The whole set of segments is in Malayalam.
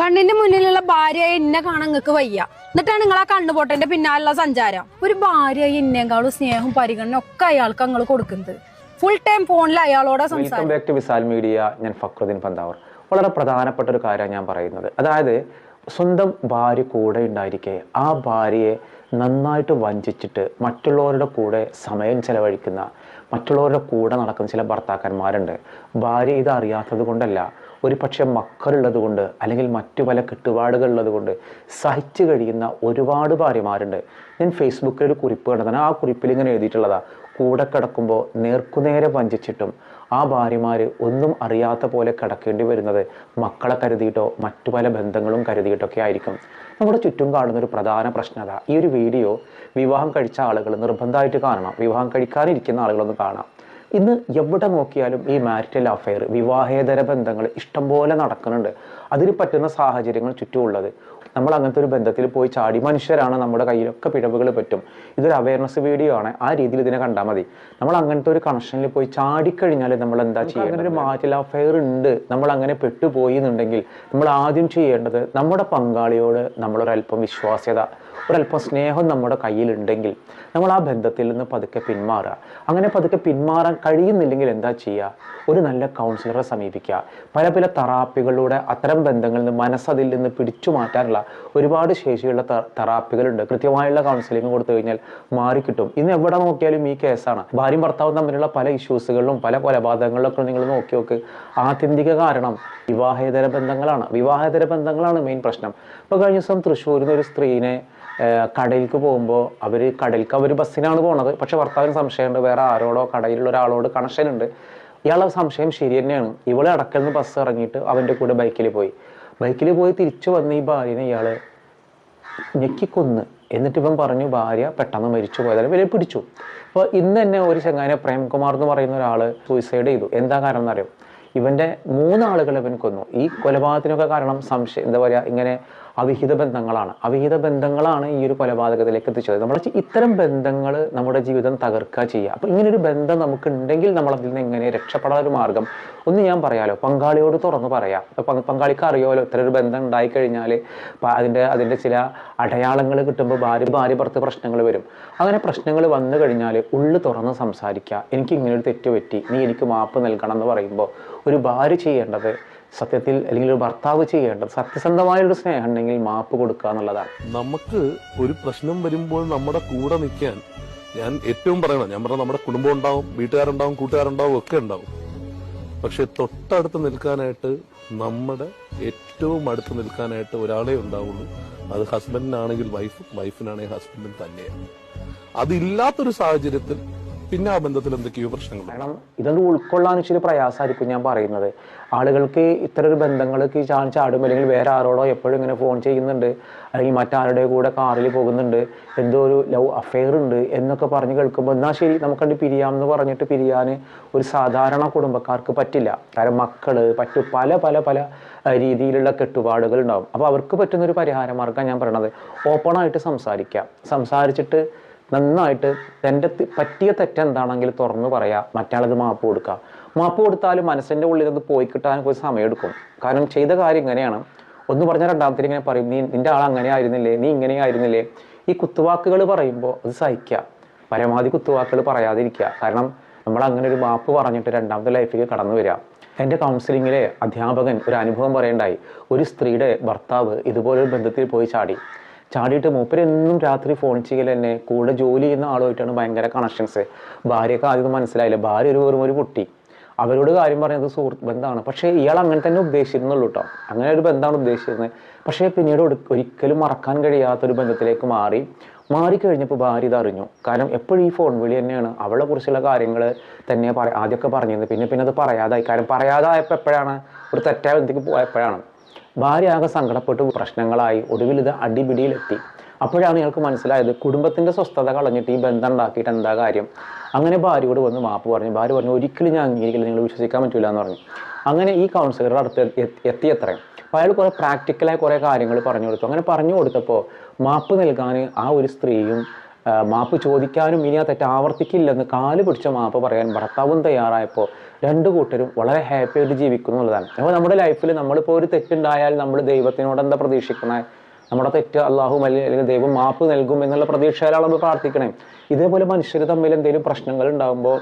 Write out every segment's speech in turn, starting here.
കണ്ണിന്റെ മുന്നിലുള്ള ഭാര്യയെ ഇന്നെ കാണാൻ നിങ്ങൾക്ക് വയ്യ. എന്നിട്ടാണ് നിങ്ങൾ ആ കണ്ണുപോട്ടന്റെ പിന്നാലുള്ള സഞ്ചാരം. ഒരു ഭാര്യയെ ഇന്നേക്കാളും സ്നേഹവും പരിഗണന ഒക്കെ അയാൾക്ക് നിങ്ങൾ കൊടുക്കുന്നത്. ഫുൾ ടൈം ഫോണിൽ അയാളോട് welcome back to Visal media ഞാൻ ഫക്രുദ്ദീൻ പന്താവർ. വളരെ പ്രധാനപ്പെട്ട ഒരു കാര്യമാണ് ഞാൻ പറയുന്നത്. അതായത് സ്വന്തം ഭാര്യ കൂടെ ഉണ്ടായിരിക്കെ ആ ഭാര്യയെ നന്നായിട്ട് വഞ്ചിച്ചിട്ട് മറ്റുള്ളവരുടെ കൂടെ സമയം ചെലവഴിക്കുന്ന മറ്റുള്ളവരുടെ കൂടെ നടക്കുന്ന ചില ഭർത്താക്കന്മാരുണ്ട്. ഭാര്യ ഇത് അറിയാത്തത് കൊണ്ടല്ല ഒരു പക്ഷേ മക്കളുള്ളത് കൊണ്ട് അല്ലെങ്കിൽ മറ്റു പല കെട്ടുപാടുകളുള്ളത് കൊണ്ട് സഹിച്ചു കഴിയുന്ന ഒരുപാട് ഭാര്യമാരുണ്ട്. ഞാൻ ഫേസ്ബുക്കിൽ ഒരു കുറിപ്പ് കണ്ടതാണ്. ആ കുറിപ്പിൽ ഇങ്ങനെ എഴുതിയിട്ടുള്ളതാ. കൂടെ കിടക്കുമ്പോൾ നേർക്കുനേരെ വഞ്ചിച്ചിട്ടും ആ ഭാര്യമാർ ഒന്നും അറിയാത്ത പോലെ കിടക്കേണ്ടി വരുന്നത് മക്കളെ കരുതിയിട്ടോ മറ്റു പല ബന്ധങ്ങളും കരുതിയിട്ടൊക്കെ ആയിരിക്കും. നമ്മുടെ ചുറ്റും കാണുന്ന ഒരു പ്രധാന പ്രശ്നത ഈ ഒരു വീഡിയോ വിവാഹം കഴിച്ച ആളുകൾ നിർബന്ധമായിട്ട് കാണണം. വിവാഹം കഴിക്കാനിരിക്കുന്ന ആളുകളൊന്ന് കാണാം. ഇന്ന് എവിടെ നോക്കിയാലും ഈ മാരിറ്റൽ അഫയർ വിവാഹേതര ബന്ധങ്ങൾ ഇഷ്ടംപോലെ നടക്കുന്നുണ്ട്. അതിന് പറ്റുന്ന സാഹചര്യങ്ങൾ ചുറ്റുമുള്ളത്. നമ്മൾ അങ്ങനത്തെ ഒരു ബന്ധത്തിൽ പോയി ചാടി മനുഷ്യരാണ് നമ്മുടെ കയ്യിലൊക്കെ പിഴവുകൾ പറ്റും. ഇതൊരു അവയർനെസ് വീഡിയോ ആണ്. ആ രീതിയിൽ ഇതിനെ കണ്ടാൽ മതി. നമ്മൾ അങ്ങനത്തെ ഒരു കണക്ഷനിൽ പോയി ചാടിക്കഴിഞ്ഞാൽ നമ്മൾ എന്താ ചെയ്യുക അങ്ങനെ ഒരു മാറ്റൽ അഫയർ ഉണ്ട്. നമ്മൾ അങ്ങനെ പെട്ടുപോയി എന്നുണ്ടെങ്കിൽ നമ്മൾ ആദ്യം ചെയ്യേണ്ടത് നമ്മുടെ പങ്കാളിയോട് നമ്മളൊരല്പം വിശ്വാസ്യത ഒരല്പം സ്നേഹം നമ്മുടെ കയ്യിലുണ്ടെങ്കിൽ നമ്മൾ ആ ബന്ധത്തിൽ നിന്ന് പതുക്കെ പിന്മാറുക. അങ്ങനെ പതുക്കെ പിന്മാറാൻ കഴിയുന്നില്ലെങ്കിൽ എന്താ ചെയ്യുക? ഒരു നല്ല കൗൺസിലറെ സമീപിക്കുക. പല പല തെറാപ്പികളിലൂടെ അത്തരം ബന്ധങ്ങളിൽ നിന്ന് മനസ്സതിൽ നിന്ന് പിടിച്ചു മാറ്റാനുള്ള ഒരുപാട് ശേഷിയുള്ള തറാപ്പികളുണ്ട്. കൃത്യമായുള്ള കൗൺസിലിംഗ് കൊടുത്തു കഴിഞ്ഞാൽ മാറിക്കിട്ടും ഇന്ന് എവിടെ നോക്കിയാലും ഈ കേസാണ് ഭാര്യയും ഭർത്താവും തമ്മിലുള്ള പല ഇഷ്യൂസുകളിലും പല കൊലപാതകങ്ങളിലൊക്കെ നിങ്ങൾ നോക്കി നോക്ക്. ആത്യന്തിക കാരണം വിവാഹേതര ബന്ധങ്ങളാണ്. വിവാഹേതര ബന്ധങ്ങളാണ് മെയിൻ പ്രശ്നം. ഇപ്പോൾ കഴിഞ്ഞ ദിവസം തൃശ്ശൂരിൽ നിന്ന് ഒരു സ്ത്രീനെ കടയിലേക്ക് പോകുമ്പോൾ അവർ കടയിലേക്ക് അവർ ബസ്സിനാണ് പോണത്. പക്ഷെ ഭർത്താവിന് സംശയമുണ്ട്. വേറെ ആരോടോ കടയിലുള്ള ഒരാളോട് കണക്ഷൻ ഉണ്ട്. ഇയാളെ സംശയം ശരി തന്നെയാണ്. ഇവളെ അടക്കൽ ബസ് ഇറങ്ങിയിട്ട് അവന്റെ കൂടെ ബൈക്കിൽ പോയി. ബൈക്കിൽ പോയി തിരിച്ചു വന്ന് ഈ ഭാര്യനെ ഇയാൾ ഞെക്കിക്കൊന്ന്. എന്നിട്ട് ഇവൻ പറഞ്ഞു ഭാര്യ പെട്ടെന്ന് മരിച്ചു പോയതാൽ ഇവരെ പിടിച്ചു. അപ്പോൾ ഇന്ന് തന്നെ ഒരു ചങ്ങാനെ പ്രേംകുമാർ എന്ന് പറയുന്ന ഒരാൾ സൂയിസൈഡ് ചെയ്തു. എന്താ കാരണം എന്നറിയാം ഇവന്റെ മൂന്നാളുകൾ ഇവൻ കൊന്നു. ഈ കൊലപാതകത്തിനൊക്കെ കാരണം സംശയം എന്താ പറയുക ഇങ്ങനെ അവിഹിത ബന്ധങ്ങളാണ്. അവിഹിത ബന്ധങ്ങളാണ് ഈ ഒരു കൊലപാതകത്തിലേക്ക് എത്തിച്ചത്. നമ്മൾ ഇത്തരം ബന്ധങ്ങൾ നമ്മുടെ ജീവിതം തകർക്കുക ചെയ്യുക അപ്പോൾ ഇങ്ങനൊരു ബന്ധം നമുക്ക് ഉണ്ടെങ്കിൽ നമ്മൾ അതിൽ നിന്ന് എങ്ങനെ രക്ഷപ്പെടാൻ ഒരു മാർഗം? ഒന്ന് ഞാൻ പറയാലോ. പങ്കാളിയോട് തുറന്ന് പറയാം. പങ്കാളിക്ക് അറിയാമല്ലോ ഇത്ര ഒരു ബന്ധം ഉണ്ടായിക്കഴിഞ്ഞാൽ അതിന്റെ അതിന്റെ ചില അടയാളങ്ങൾ കിട്ടുമ്പോൾ ഭാര്യ ഭാര്യ പുറത്ത് പ്രശ്നങ്ങൾ വരും. അങ്ങനെ പ്രശ്നങ്ങൾ വന്നു കഴിഞ്ഞാൽ ഉള്ളു തുറന്ന് സംസാരിക്കുക എനിക്ക് ഇങ്ങനൊരു തെറ്റ് പറ്റി. നീ എനിക്ക് മാപ്പ് നൽകണം എന്ന് പറയുമ്പോൾ ഒരു ഭാര്യ ചെയ്യേണ്ടത് സത്യത്തിൽ അല്ലെങ്കിൽ ഒരു ഭർത്താവ് ചെയ്യേണ്ടത് സത്യസന്ധമായൊരു സ്നേഹം ഉണ്ടെങ്കിൽ മാപ്പ് കൊടുക്കുക എന്നുള്ളതാണ്. നമുക്ക് ഒരു പ്രശ്നം വരുമ്പോൾ നമ്മുടെ കൂടെ നിൽക്കാൻ ഞാൻ ഏറ്റവും പറയണം. ഞാൻ പറഞ്ഞ നമ്മുടെ കുടുംബം ഉണ്ടാവും വീട്ടുകാരുണ്ടാവും കൂട്ടുകാരുണ്ടാവും ഒക്കെ ഉണ്ടാവും. പക്ഷെ തൊട്ടടുത്ത് നിൽക്കാനായിട്ട് നമ്മുടെ ഏറ്റവും അടുത്ത് നിൽക്കാനായിട്ട് ഒരാളെ ഉണ്ടാവുള്ളൂ. അത് ഹസ്ബൻഡിനാണെങ്കിൽ വൈഫ് വൈഫിനാണെങ്കിൽ ഹസ്ബൻഡിന് തന്നെയാണ്. അതില്ലാത്തൊരു സാഹചര്യത്തിൽ പിന്നെ ആ ബന്ധത്തിൽ എന്തൊക്കെയോ പ്രശ്നങ്ങൾ കാരണം ഇതൊന്നും ഉൾക്കൊള്ളാൻ ഇച്ചിരി പ്രയാസമായിരിക്കും ഞാൻ പറയുന്നത്. ആളുകൾക്ക് ഇത്തരം ഒരു ബന്ധങ്ങൾക്ക് ചാടും അല്ലെങ്കിൽ വേറെ ആരോടോ എപ്പോഴും ഇങ്ങനെ ഫോൺ ചെയ്യുന്നുണ്ട് അല്ലെങ്കിൽ മറ്റാരുടെ കൂടെ കാറിൽ പോകുന്നുണ്ട് എന്തോ ഒരു ലവ് അഫെയർ ഉണ്ട് എന്നൊക്കെ പറഞ്ഞ് കേൾക്കുമ്പോൾ എന്നാൽ ശരി നമുക്കണ്ട് പിരിയാം എന്ന് പറഞ്ഞിട്ട് പിരിയാൻ ഒരു സാധാരണ കുടുംബക്കാർക്ക് പറ്റില്ല. കാരണം മക്കൾ പറ്റു പല പല പല രീതിയിലുള്ള കെട്ടുപാടുകൾ ഉണ്ടാവും. അപ്പോൾ അവർക്ക് പറ്റുന്ന ഒരു പരിഹാര മാർഗം ഞാൻ പറയണത് ഓപ്പണായിട്ട് സംസാരിക്കാം. സംസാരിച്ചിട്ട് നന്നായിട്ട് തന്റെ പറ്റിയ തെറ്റെന്താണെങ്കിൽ തുറന്നു പറയാം മറ്റാളത് മാപ്പ് കൊടുക്കുക മാപ്പ് കൊടുത്താലും മനസ്സിന്റെ ഉള്ളിൽ അത് പോയി കിട്ടാൻ കുറച്ച് സമയമെടുക്കും കാരണം ചെയ്ത കാര്യം ഇങ്ങനെയാണ്. ഒന്ന് പറഞ്ഞാൽ രണ്ടാമത്തിന് ഇങ്ങനെ പറയും നീ നിന്റെ ആൾ അങ്ങനെ ആയിരുന്നില്ലേ? നീ ഇങ്ങനെ ആയിരുന്നില്ലേ? ഈ കുത്തുവാക്കുകൾ പറയുമ്പോൾ അത് സഹിക്കുക പരമാവധി കുത്തുവാക്കുകൾ പറയാതിരിക്കുക കാരണം നമ്മൾ അങ്ങനെ ഒരു മാപ്പ് പറഞ്ഞിട്ട് രണ്ടാമത്തെ ലൈഫിലേക്ക് കടന്നു വരിക എന്റെ കൗൺസിലിങ്ങിലെ അധ്യാപകൻ ഒരു അനുഭവം പറയണ്ടായി. ഒരു സ്ത്രീയുടെ ഭർത്താവ് ഇതുപോലൊരു ബന്ധത്തിൽ പോയി ചാടി. ചാടിയിട്ട് മൂപ്പരെന്നും രാത്രി ഫോൺ ചെയ്യൽ തന്നെ കൂടെ ജോലി ചെയ്യുന്ന ആളുമായിട്ടാണ് ഭയങ്കര കണക്ഷൻസ് ഭാര്യയൊക്കെ ആദ്യം മനസ്സിലായില്ല. ഭാര്യ ഒരു വെറും ഒരു കുട്ടി. അവരോട് കാര്യം പറഞ്ഞത് സുഹൃത്ത് ബന്ധമാണ് പക്ഷേ ഇയാൾ അങ്ങനെ തന്നെ ഉദ്ദേശിച്ചിരുന്നുള്ളൂ കേട്ടോ അങ്ങനെ ഒരു ബന്ധമാണ് ഉദ്ദേശിച്ചിരുന്നത് പക്ഷേ പിന്നീട് ഒരിക്കലും മറക്കാൻ കഴിയാത്തൊരു ബന്ധത്തിലേക്ക് മാറി. മാറിക്കഴിഞ്ഞപ്പോൾ ഭാര്യ ഇത് അറിഞ്ഞു. കാരണം എപ്പോഴും ഈ ഫോൺ വിളി തന്നെയാണ്. അവളെ കുറിച്ചുള്ള കാര്യങ്ങൾ തന്നെ പറ ആദ്യമൊക്കെ പറഞ്ഞിരുന്നത്. പിന്നെ പിന്നെ അത് പറയാതായി. കാരണം പറയാതായപ്പോൾ എപ്പോഴാണ്? ഒരു തെറ്റായ ബന്ധത്തിൽ പോയപ്പോഴാണ്. ഭാര്യ ആകെ സങ്കടപ്പെട്ട് പ്രശ്നങ്ങളായി ഒടുവിൽ ഇത് അടിപിടിയിലെത്തി. അപ്പോഴാണ് ഇയാൾക്ക് മനസ്സിലായത് കുടുംബത്തിന്റെ സ്വസ്ഥത കളഞ്ഞിട്ട് ഈ ബന്ധം ഉണ്ടാക്കിയിട്ട് എന്താ കാര്യം. അങ്ങനെ ഭാര്യയോട് വന്ന് മാപ്പ് പറഞ്ഞു. ഭാര്യ പറഞ്ഞു ഒരിക്കലും ഞാൻ അംഗീകരിക്കില്ല നിങ്ങൾ വിശ്വസിക്കാൻ പറ്റില്ല എന്ന് പറഞ്ഞു. അങ്ങനെ ഈ കൗൺസിലറുടെ അടുത്ത് എത്തി- എത്രയും അപ്പോൾ അയാൾ കുറേ പ്രാക്ടിക്കലായ കുറേ കാര്യങ്ങൾ പറഞ്ഞു കൊടുത്തു. അങ്ങനെ പറഞ്ഞു കൊടുത്തപ്പോൾ മാപ്പ് നൽകാൻ ആ ഒരു സ്ത്രീയും മാപ്പ് ചോദിക്കാനും ഇനി ആ തെറ്റ് ആവർത്തിക്കില്ലെന്ന് കാൽ പിടിച്ച മാപ്പ് പറയാൻ ഭർത്താവും തയ്യാറായപ്പോൾ രണ്ട് കൂട്ടരും വളരെ ഹാപ്പി ആയിട്ട് ജീവിക്കുന്നു എന്നുള്ളതാണ്. അപ്പോൾ നമ്മുടെ ലൈഫിൽ നമ്മളിപ്പോൾ ഒരു തെറ്റുണ്ടായാൽ നമ്മൾ ദൈവത്തിനോട് എന്താ പ്രതീക്ഷിക്കണേ? നമ്മുടെ തെറ്റ് അള്ളാഹു അല്ലെങ്കിൽ ദൈവം മാപ്പ് നൽകും എന്നുള്ള പ്രതീക്ഷയിലാണ് നമ്മൾ പ്രാർത്ഥിക്കണേ. ഇതേപോലെ മനുഷ്യർ തമ്മിൽ എന്തെങ്കിലും പ്രശ്നങ്ങൾ ഉണ്ടാകുമ്പോൾ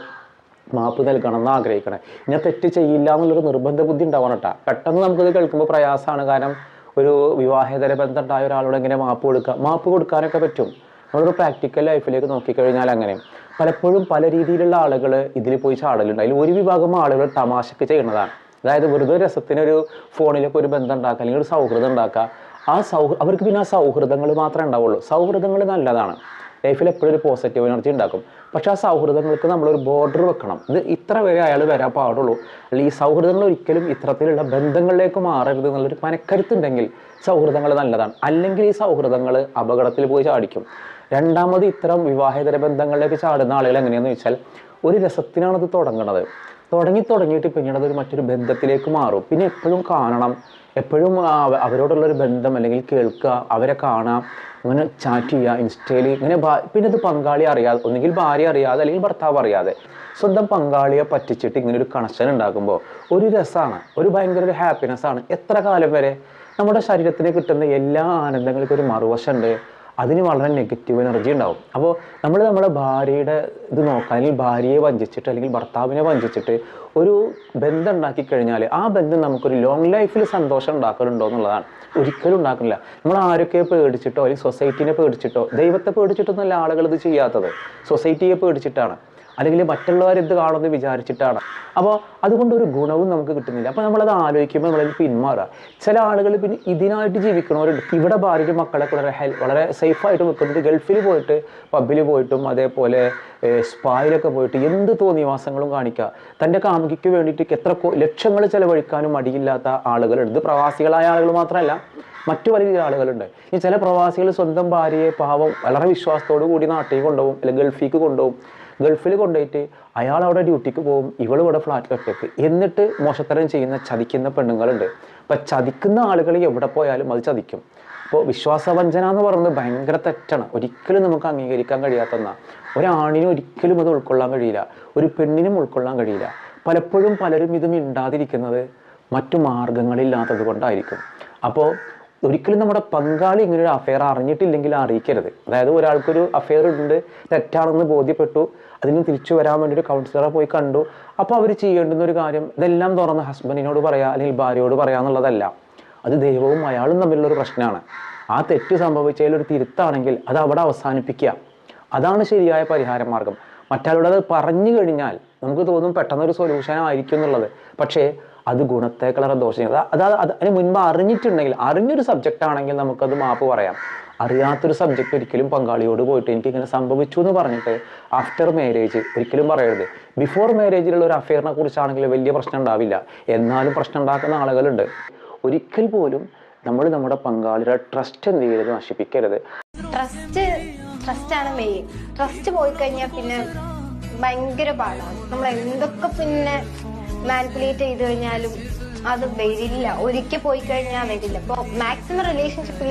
മാപ്പ് നൽകണം എന്ന് ആഗ്രഹിക്കണേ. ഞാൻ തെറ്റ് ചെയ്യില്ല എന്നുള്ളൊരു നിർബന്ധ ബുദ്ധി ഉണ്ടാവണം കേട്ടോ. പെട്ടെന്ന് നമുക്കിത് കേൾക്കുമ്പോൾ പ്രയാസമാണ്. കാരണം ഒരു വിവാഹേതര ബന്ധം ഉണ്ടായ ഒരാളോട് എങ്ങനെ മാപ്പ് കൊടുക്കുക മാപ്പ് കൊടുക്കാനൊക്കെ പറ്റും. നമ്മളൊരു പ്രാക്ടിക്കൽ ലൈഫിലേക്ക് നോക്കിക്കഴിഞ്ഞാൽ അങ്ങനെ. പലപ്പോഴും പല രീതിയിലുള്ള ആളുകൾ ഇതിൽ പോയി ചാടലുണ്ട്. അതിൽ ഒരു വിഭാഗം ആളുകൾ തമാശക്ക് ചെയ്യുന്നതാണ്. അതായത് വെറുതെ രസത്തിനൊരു ഫോണിലൊക്കെ ഒരു ബന്ധം ഉണ്ടാക്കുക അല്ലെങ്കിൽ ഒരു സൗഹൃദം ഉണ്ടാക്കുക. ആ സൗഹൃ അവർക്ക് പിന്നെ ആ സൗഹൃദങ്ങൾ മാത്രമേ ഉണ്ടാവുള്ളൂ. സൗഹൃദങ്ങൾ നല്ലതാണ്. ലൈഫിൽ എപ്പോഴും ഒരു പോസിറ്റീവ് എനർജി ഉണ്ടാക്കും. പക്ഷേ ആ സൗഹൃദങ്ങൾക്ക് നമ്മളൊരു ബോർഡർ വെക്കണം. ഇത് ഇത്ര വരെ അയാൾ വരാൻ പാടുള്ളൂ. അല്ലെങ്കിൽ ഈ സൗഹൃദങ്ങൾ ഒരിക്കലും ഇത്തരത്തിലുള്ള ബന്ധങ്ങളിലേക്ക് മാറരുത് എന്നുള്ളൊരു മനക്കരുത്തുണ്ടെങ്കിൽ സൗഹൃദങ്ങൾ നല്ലതാണ്. അല്ലെങ്കിൽ ഈ സൗഹൃദങ്ങൾ അപകടത്തിൽ പോയി ചാടിക്കും. രണ്ടാമത് ഇത്തരം വിവാഹേതര ബന്ധങ്ങളിലേക്ക് ചാടുന്ന ആളുകൾ എങ്ങനെയാണെന്ന് വെച്ചാൽ ഒരു രസത്തിനാണ് തുടങ്ങണത്. തുടങ്ങുന്നത് തുടങ്ങി തുടങ്ങിയിട്ട് പിന്നീട് അതൊരു മറ്റൊരു ബന്ധത്തിലേക്ക് മാറും. പിന്നെ എപ്പോഴും കാണണം. എപ്പോഴും അവരോടുള്ള അവരോടുള്ളൊരു ബന്ധം അല്ലെങ്കിൽ കേൾക്കുക അവരെ കാണാം അങ്ങനെ ചാറ്റ് ചെയ്യുക ഇൻസ്റ്റയിൽ ഇങ്ങനെ പിന്നെ അത് പങ്കാളി അറിയാതെ ഒന്നുകിൽ ഭാര്യ അറിയാതെ അല്ലെങ്കിൽ ഭർത്താവ് അറിയാതെ സ്വന്തം പങ്കാളിയെ പറ്റിച്ചിട്ട് ഇങ്ങനെ ഒരു കണക്ഷൻ ഉണ്ടാക്കുമ്പോൾ ഒരു രസമാണ് ഒരു ഭയങ്കര ഒരു ഹാപ്പിനെസ് ആണ്. എത്ര കാലം വരെ നമ്മുടെ ശരീരത്തിന് കിട്ടുന്ന എല്ലാ ആനന്ദങ്ങൾക്കും ഒരു മറുവശമുണ്ട്. അതിന് വളരെ നെഗറ്റീവ് എനർജി ഉണ്ടാവും. അപ്പോൾ നമ്മൾ നമ്മുടെ ഭാര്യയുടെ ഇത് നോക്കാൻ അല്ലെങ്കിൽ ഭാര്യയെ വഞ്ചിച്ചിട്ട് അല്ലെങ്കിൽ ഭർത്താവിനെ വഞ്ചിച്ചിട്ട് ഒരു ബന്ധം ഉണ്ടാക്കി കഴിഞ്ഞാൽ ആ ബന്ധം നമുക്കൊരു ലോങ് ലൈഫിൽ സന്തോഷം ഉണ്ടാക്കലുണ്ടോ എന്നുള്ളതാണ്. ഒരിക്കലും ഉണ്ടാക്കുന്നില്ല നമ്മൾ ആരൊക്കെ പേടിച്ചിട്ടോ അല്ലെങ്കിൽ സൊസൈറ്റീനെ പേടിച്ചിട്ടോ ദൈവത്തെ പേടിച്ചിട്ടൊന്നുമല്ല ആളുകൾ ഇത് ചെയ്യാത്തത്. സൊസൈറ്റിയെ പേടിച്ചിട്ടാണ്. അല്ലെങ്കിൽ മറ്റുള്ളവർ ഇത് കാണുമെന്ന് വിചാരിച്ചിട്ടാണ്. അപ്പോൾ അതുകൊണ്ട് ഒരു ഗുണവും നമുക്ക് കിട്ടുന്നില്ല. അപ്പോൾ നമ്മളത് ആലോചിക്കുമ്പോൾ നമ്മളതിൽ പിന്മാറുക. ചില ആളുകൾ പിന്നെ ഇതിനായിട്ട് ജീവിക്കണവരുണ്ട് ഇവിടെ ഭാര്യയും മക്കളൊക്കെ വളരെ ഹെൽ വളരെ സേഫായിട്ട് വെക്കുന്നത് ഗൾഫിൽ പോയിട്ട് പബ്ബിൽ പോയിട്ടും അതേപോലെ സ്പായിലൊക്കെ പോയിട്ട് എന്ത് തോന്നിവാസങ്ങളും കാണിക്കുക. തന്റെ കാമുകിക്ക് വേണ്ടിയിട്ട് എത്ര ലക്ഷങ്ങൾ ചിലവഴിക്കാനും മടിയില്ലാത്ത ആളുകളുണ്ട്. ഇത് പ്രവാസികളായ ആളുകൾ മാത്രമല്ല മറ്റു പല രീതിയിൽ ആളുകളുണ്ട്. ഈ ചില പ്രവാസികൾ സ്വന്തം ഭാര്യയെ പാവം വളരെ വിശ്വാസത്തോടു കൂടി നാട്ടിൽ കൊണ്ടുപോകും അല്ലെങ്കിൽ ഗൾഫിലേക്ക് കൊണ്ടുപോകും. ഗൾഫിൽ കൊണ്ടുപോയിട്ട് അയാൾ അവിടെ ഡ്യൂട്ടിക്ക് പോകും ഇവൾ ഇവിടെ ഫ്ലാറ്റിൽ ഒറ്റയ്ക്ക് എന്നിട്ട് മോശത്തരം ചെയ്യുന്ന ചതിക്കുന്ന പെണ്ണുങ്ങളുണ്ട്. അപ്പം ചതിക്കുന്ന ആളുകൾ എവിടെ പോയാലും അത് ചതിക്കും. അപ്പോൾ വിശ്വാസവഞ്ചന എന്ന് പറയുന്നത് ഭയങ്കര തെറ്റാണ്. ഒരിക്കലും നമുക്ക് അംഗീകരിക്കാൻ കഴിയാത്ത ഒന്നാ ഒരാണിനും ഒരിക്കലും അത് ഉൾക്കൊള്ളാൻ കഴിയില്ല. ഒരു പെണ്ണിനും ഉൾക്കൊള്ളാൻ കഴിയില്ല. പലപ്പോഴും പലരും ഇത് മിണ്ടാതിരിക്കുന്നത് മറ്റു മാർഗങ്ങളില്ലാത്തത് കൊണ്ടായിരിക്കും. അപ്പോൾ ഒരിക്കലും നമ്മുടെ പങ്കാളി ഇങ്ങനെ ഒരു അഫെയർ അറിഞ്ഞിട്ടില്ലെങ്കിൽ അറിയിക്കരുത്. അതായത് ഒരാൾക്കൊരു അഫെയർ ഉണ്ട് തെറ്റാണെന്ന് ബോധ്യപ്പെട്ടു അതിന് തിരിച്ചു വരാൻ വേണ്ടി ഒരു കൗൺസിലറെ പോയി കണ്ടു. അപ്പോൾ അവർ ചെയ്യേണ്ടുന്ന ഒരു കാര്യം ഇതെല്ലാം തുറന്ന് ഹസ്ബൻഡിനോട് പറയാ അല്ലെങ്കിൽ ഭാര്യയോട് പറയാന്നുള്ളതല്ല അത് ദൈവവും അയാളും തമ്മിലുള്ള ഒരു പ്രശ്നമാണ് ആ തെറ്റ് സംഭവിച്ചതിൽ ഒരു തിരുത്താണെങ്കിൽ അത് അവിടെ അവസാനിപ്പിക്കുക. അതാണ് ശരിയായ പരിഹാര മാർഗം. മറ്റാളോട് അത് പറഞ്ഞു കഴിഞ്ഞാൽ നമുക്ക് തോന്നും പെട്ടെന്നൊരു സൊല്യൂഷൻ ആയിരിക്കും എന്നുള്ളത്. പക്ഷേ അത് ഗുണത്തേക്കാളെ ദോഷം. അത് അത് അത് അതിന് മുൻപ് അറിഞ്ഞിട്ടുണ്ടെങ്കിൽ അറിഞ്ഞൊരു സബ്ജക്റ്റ് ആണെങ്കിൽ നമുക്കത് മാപ്പ് പറയാം. അറിയാത്തൊരു സബ്ജക്റ്റ് ഒരിക്കലും പങ്കാളിയോട് പോയിട്ട് എനിക്ക് ഇങ്ങനെ സംഭവിച്ചു എന്ന് പറഞ്ഞിട്ട് ആഫ്റ്റർ മാരേജ് ഒരിക്കലും പറയരുത്. ബിഫോർ മാരേജിലുള്ള ഒരു അഫെയറിനെ കുറിച്ചാണെങ്കിൽ വലിയ പ്രശ്നം ഉണ്ടാവില്ല. എന്നാലും പ്രശ്നം ഉണ്ടാക്കുന്ന ആളുകളുണ്ട്. ഒരിക്കൽ പോലും നമ്മൾ നമ്മുടെ പങ്കാളിയുടെ ട്രസ്റ്റ് എന്ത് ചെയ്യരുത് നശിപ്പിക്കരുത്. ട്രസ്റ്റ് ട്രസ്റ്റ് ആണ് ട്രസ്റ്റ് പോയി കഴിഞ്ഞാൽ പിന്നെ ഭയങ്കര പാടാണ്. നമ്മൾ എന്തൊക്കെ പിന്നെ മാനിപ്പുലേറ്റ് ചെയ്ത് കഴിഞ്ഞാലും അത് വരില്ല. ഒരിക്കൽ പോയി കഴിഞ്ഞാൽ വരില്ല. അപ്പൊ മാക്സിമം റിലേഷൻഷിപ്പിൽ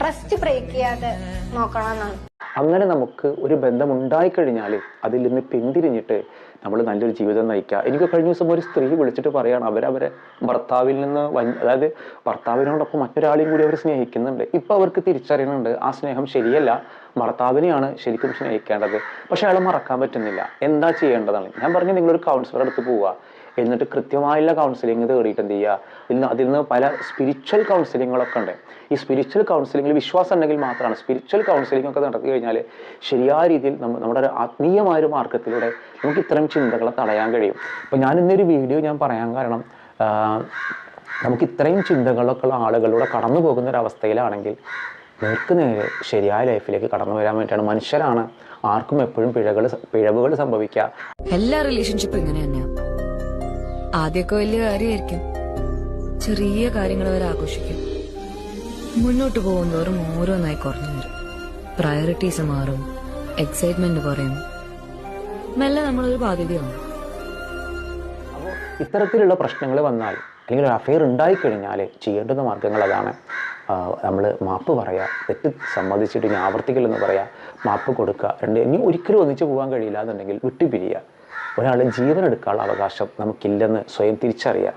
ട്രസ്റ്റ് ബ്രേക്ക് ചെയ്യാതെ നോക്കണം എന്നാണ് അങ്ങനെ നമുക്ക് ഒരു ബന്ധം ഉണ്ടായിക്കഴിഞ്ഞാൽ അതിൽ നിന്ന് പിന്തിരിഞ്ഞിട്ട് നമ്മൾ നല്ലൊരു ജീവിതം നയിക്കുക. എനിക്ക് കഴിഞ്ഞ ദിവസം ഒരു സ്ത്രീ വിളിച്ചിട്ട് പറയാണ് അവരവരെ ഭർത്താവിൽ നിന്ന് അതായത് ഭർത്താവിനോടൊപ്പം മറ്റൊരാളെയും കൂടി അവർ സ്നേഹിക്കുന്നുണ്ട്. ഇപ്പം അവർക്ക് തിരിച്ചറിയുന്നുണ്ട് ആ സ്നേഹം ശരിയല്ല. ഭർത്താവിനെയാണ് ശരിക്കും സ്നേഹിക്കേണ്ടത്. പക്ഷെ അയാൾ മറക്കാൻ പറ്റുന്നില്ല. എന്താ ചെയ്യേണ്ടതാണ്? ഞാൻ പറഞ്ഞു നിങ്ങളൊരു കൗൺസിലർ അടുത്ത് പോവുക. എന്നിട്ട് കൃത്യമായുള്ള കൗൺസിലിംഗ് തേടിയിട്ട് എന്ത് ചെയ്യുക ഇന്ന് അതിൽ നിന്ന് പല സ്പിരിച്വൽ കൗൺസിലിങ്ങുകളൊക്കെ ഉണ്ട്. ഈ സ്പിരിച്വൽ കൗൺസിലിംഗിൽ വിശ്വാസം ഉണ്ടെങ്കിൽ മാത്രമാണ് സ്പിരിച്വൽ കൗൺസിലിംഗ് ഒക്കെ നടത്തി കഴിഞ്ഞാൽ ശരിയായ രീതിയിൽ നമ്മ നമ്മുടെ ഒരു ആത്മീയമായ ഒരു മാർഗത്തിലൂടെ നമുക്ക് ഇത്തരം ചിന്തകളെ തടയാൻ കഴിയും. അപ്പോൾ ഞാൻ ഇന്നൊരു വീഡിയോ ഞാൻ പറയാൻ കാരണം നമുക്ക് ഇത്രയും ചിന്തകളൊക്കെ ഉള്ള ആളുകളിലൂടെ കടന്നു പോകുന്ന ഒരു അവസ്ഥയിലാണെങ്കിൽ നേർക്ക് നേരെ ശരിയായ ലൈഫിലേക്ക് കടന്നു വരാൻ വേണ്ടിയിട്ടാണ് മനുഷ്യരാണ് ആർക്കും എപ്പോഴും പിഴകൾ പിഴവുകൾ സംഭവിക്കുക എല്ലാ റിലേഷൻഷിപ്പും ഇങ്ങനെ തന്നെയാ. ആദ്യമൊക്കെ വലിയ കാര്യമായിരിക്കും. ചെറിയ കാര്യങ്ങൾ വരെ ആഘോഷിക്കും. മുന്നോട്ട് പോകുന്നവരും ഓരോന്നായി കുറഞ്ഞു വരും. പ്രയോറിറ്റീസ് മാറും. എക്സൈറ്റ്മെന്റ് കുറയും. മെല്ലെ നമ്മളൊരു ബാധ്യതയാണ് ഇത്തരത്തിലുള്ള പ്രശ്നങ്ങൾ വന്നാൽ അല്ലെങ്കിൽ ഒരു അഫെയർ ഉണ്ടായിക്കഴിഞ്ഞാൽ ചെയ്യേണ്ടുന്ന മാർഗങ്ങൾ അതാണ്. നമ്മൾ മാപ്പ് പറയുക തെറ്റ് സമ്മതിച്ചിട്ട് ഇനി ആവർത്തിക്കില്ലെന്ന് പറയുക മാപ്പ് കൊടുക്കുക രണ്ട് ഇനി ഒരിക്കലും ഒന്നിച്ച് പോകാൻ കഴിയില്ല എന്നുണ്ടെങ്കിൽ വിട്ടുപിരിയുക ഒരാൾ ജീവൻ എടുക്കാനുള്ള അവകാശം നമുക്കില്ലെന്ന് സ്വയം തിരിച്ചറിയുക